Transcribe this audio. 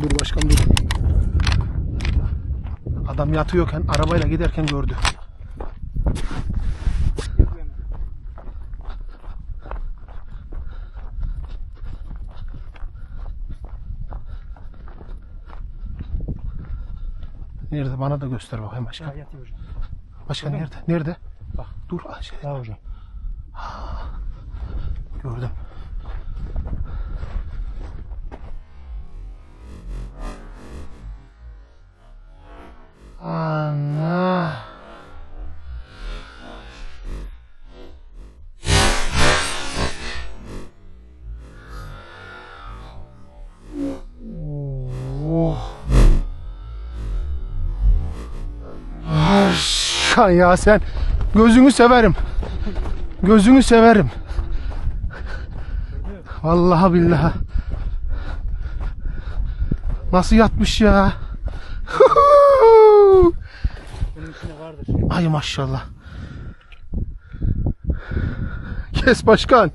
Dur başkan dur. Adam yatıyorken arabayla giderken gördü. Nerede? Bana da göster bakayım başkan. Ya, yatıyor hocam. Başkan Değil nerede? Mi? Nerede? Bak. Dur. Şey. Daha hocam. Gördüm. Aşkan ya sen gözünü severim. Gözünü severim. Vallahi billahi. Nasıl yatmış ya? Ay maşallah. Kes başkan.